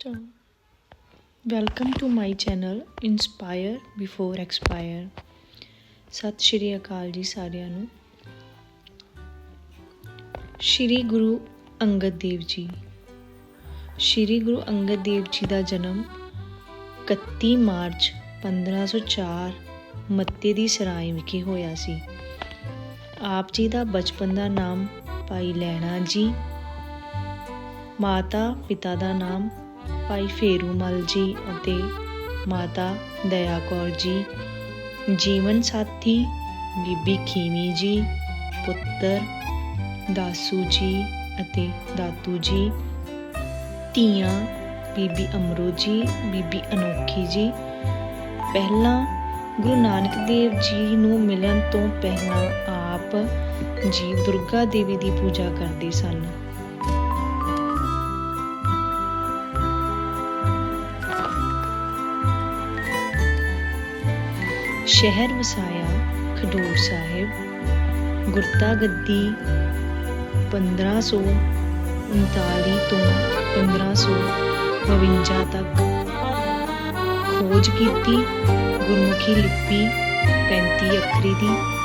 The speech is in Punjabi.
ਚਲੋ welcome to my channel inspire before expire Sat Sri Akal ਜੀ ਸਾਰਿਆਂ ਨੂੰ ਸ਼੍ਰੀ ਗੁਰੂ ਅੰਗਦ ਦੇਵ ਜੀ ਸ਼੍ਰੀ ਗੁਰੂ ਅੰਗਦ ਦੇਵ ਜੀ ਦਾ ਜਨਮ 31 ਮਾਰਚ 1504 ਮੱਤੇ ਦੀ ਸਰਾਏ ਵਿਖੇ ਹੋਇਆ ਸੀ ਆਪ ਜੀ ਦਾ ਬਚਪਨ ਦਾ ਨਾਮ ਭਾਈ ਲੈਣਾ ਜੀ ਮਾਤਾ ਪਿਤਾ ਦਾ ਨਾਮ ਭਾਈ ਫੇਰੂਮਲ ਜੀ ਅਤੇ ਮਾਤਾ ਦਇਆ ਕੌਰ ਜੀ, ਜੀਵਨ ਸਾਥੀ ਬੀਬੀ ਖੀਵੀ ਜੀ, ਪੁੱਤਰ ਦਾਸੂ ਜੀ ਅਤੇ ਦਾਤੂ ਜੀ, ਧੀਆਂ ਬੀਬੀ ਅਮਰੋ ਜੀ, ਬੀਬੀ ਅਨੋਖੀ ਜੀ। ਪਹਿਲਾਂ ਗੁਰੂ ਨਾਨਕ ਦੇਵ ਜੀ ਨੂੰ ਮਿਲਣ ਤੋਂ ਪਹਿਲਾਂ ਆਪ ਜੀ ਦੁਰਗਾ ਦੇਵੀ ਦੀ ਪੂਜਾ ਕਰਦੇ ਸਨ। ਸ਼ਹਿਰ ਵਸਾਇਆ, ਖਡੂਰ ਸਾਹਿਬ ਗੁਰਤਾ ਗੱਦੀ 1539 ਤੋਂ 1552 ਤੱਕ ਖੋਜ ਕੀਤੀ, ਗੁਰਮੁਖੀ ਲਿਪੀ 35 ਅੱਖਰੀ ਦੀ।